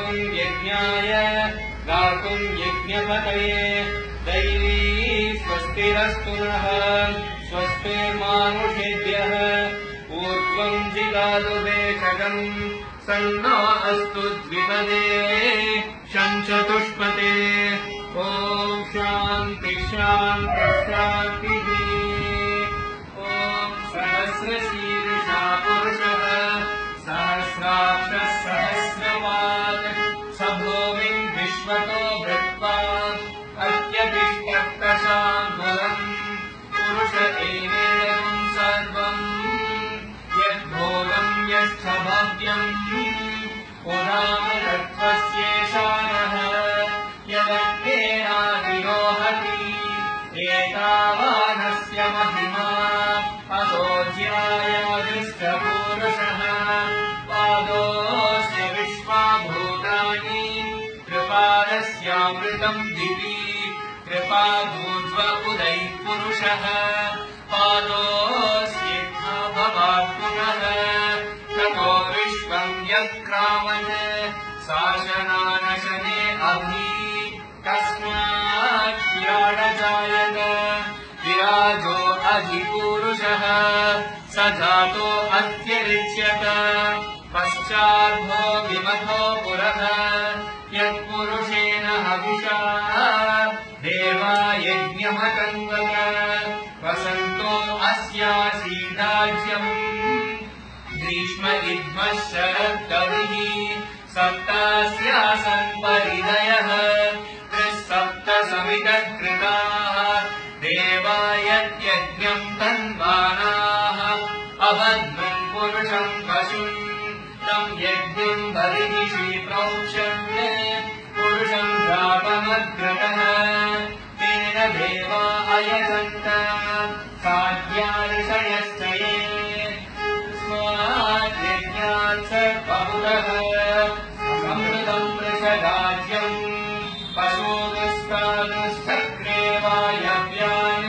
यज्ञाय गातुम् यज्ञपतये। दैवी स्वस्तिरस्तु नः स्वस्तिर्मानुषेभ्यः पूर्वम् जिगादुवेशकम् सन्ना अस्तु द्विपदे। शञ्चतुष्पते ॐ शान्ति शान्ति शान्तिः। ॐ सहस्रशीर्षा भव्यम् पुराणत्वस्येषानः यदन्येनादिरोहति एतावानस्य महिमा अतोज्यायादिश्च पूरुषः पादोऽस्य विश्वाभूतानि कृपादस्यामृतम् दिवि कृपाभूत्व उदैः पुरुषः पादोऽस्येथा भवात् पुनः विश्वम् यक्रामन् शासनानशने अभि कस्मात् विराडजायत विराजो अधिपूरुषः स जातो अत्यरिच्यत। पश्चाद्भो विमथो पुरः यत्पुरुषेण हविषा। देवा यज्ञमकन्वय वसन्तो अस्यासीदाज्यम् ग्रीष्म इद्मः शरद्कविः सप्तास्यासन् परिदयः त्रिसप्त समितः कृताः देवा यद्यज्ञम् तन्वानाः अबध्नम् पुरुषम् पशुम् तम् यज्ञम् बर्हिषि प्रोक्षन् पुरुषम् प्रापमग्रतः तेन देवा अयजन्त साध्यानिषयश्च सर्वपुरः समृतम् वृषराज्यम् पशोदुस्तादुश्चक्रे वायव्यान्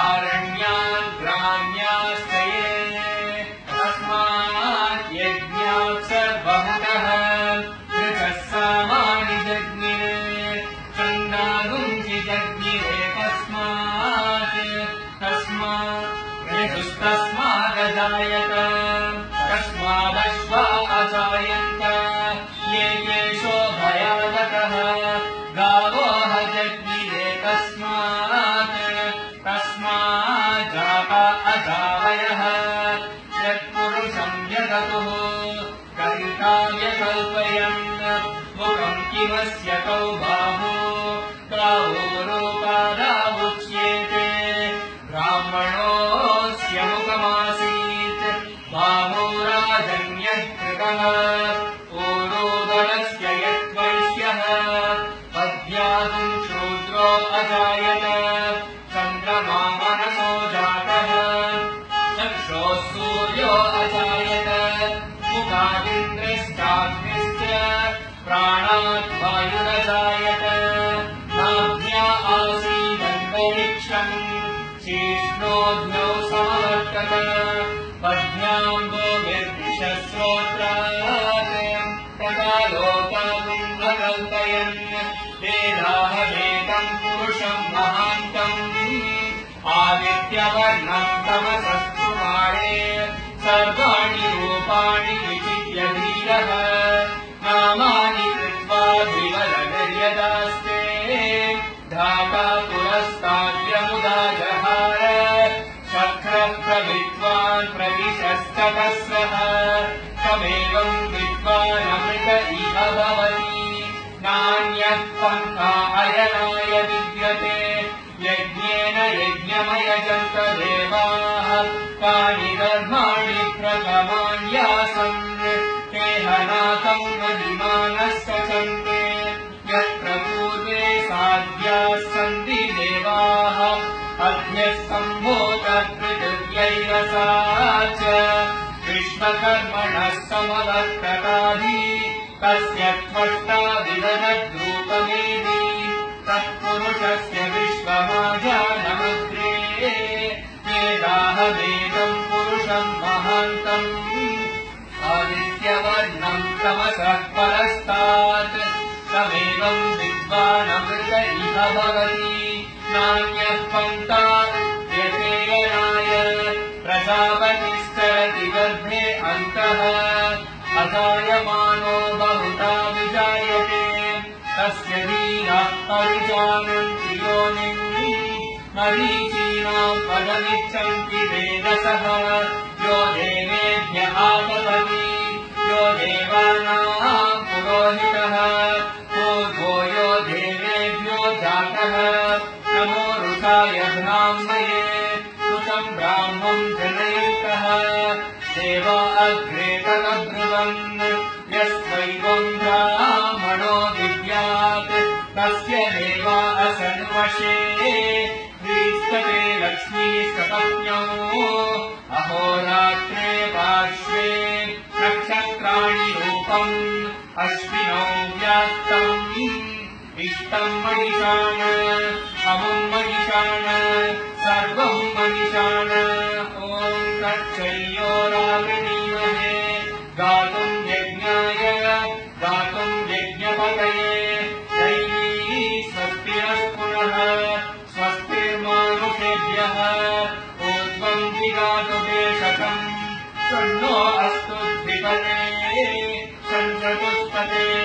आरण्यान् ग्राम्याश्च ये तस्मात् यज्ञात् सर्वपुरः वृषः सामानि जज्ञे चण्डागुञ्जि जज्ञिरे तस्मात्। तस्मात् ऋतुस्तस्मादजायत तस्मादश्वा अजायन्त ये ये शोभयागतः गावो जज्ञिरे तस्मात् तस्माज्जाता अजावयः। यत्पुरुषम् यदतुः कलिकाव्यकल्पयन् मुखम् किमस्य कौ राजन्यः कृतः पूरोदरस्य यद्वैश्यः पद्यातुम् शूद्रो अजायत चन्द्रमा मनसो जातः। चक्षोः सूर्यो अजायत मुखादिन्द्रश्चाग्निश्च प्राणात् वायुरजायत नाभ्या आसीदन्तरिक्षम् शीष्णोऽग्नौ समवर्तत लोकाम् अकल्पयन् वेदाहवेदम् पुरुषम् महान्तम्। आदित्यवर्णम् तमसस्तुमारे सर्वाणि रूपाणि विचित्य धीरः नामानि कृत्वा द्विवदगर्यदास्ते धाता पुरस्ताद्यमुदा जहार शक्रः प्रविद्वान् प्रतिशस्तकस्रः तमेवम् विद्वानमृत इव भवति पन्था विद्यते। यज्ञेन यज्ञमयजन्त देवाः कानि कर्माणि प्रथमान्यासन् ते हनाकम् महिमानश्च सन्ते यत्र पूर्वे साध्याः सन्ति देवाः अभ्यः सम्भोतपृथिव्यैव सा च। विश्वकर्मणः समवर्तताधि तस्य त्वष्टा विदधद्रूपमेधि वेदाहवेदम् पुरुषम् महान्तम् आदित्यवर्णम् तमसः परस्तात् तमेवम् विद्वानमृत इह भवति। नान्यः पन्था व्यतेयनाय प्रजापतिस्तरति गर्भे अन्तः। अजायमानो बहुधा विजायते। तस्य दीनः परिजानन्ति योनिम्। मरीचीनाम् पदमिच्छन्ति वेदसः ग्रे तद्रवन् यस्वैकम् ब्राह्मणो दिव्यात् तस्य देवा असन्मशे वीक्षते लक्ष्मी सपत्न्यौ अहोरात्रे पार्श्वे नक्षत्राणि रूपम् अश्विनौ जातम् इष्टम् मणिषाण अमुम् मणिषाण सर्वम् मणिषाण ॐ कक्ष्यो रात्र Amen.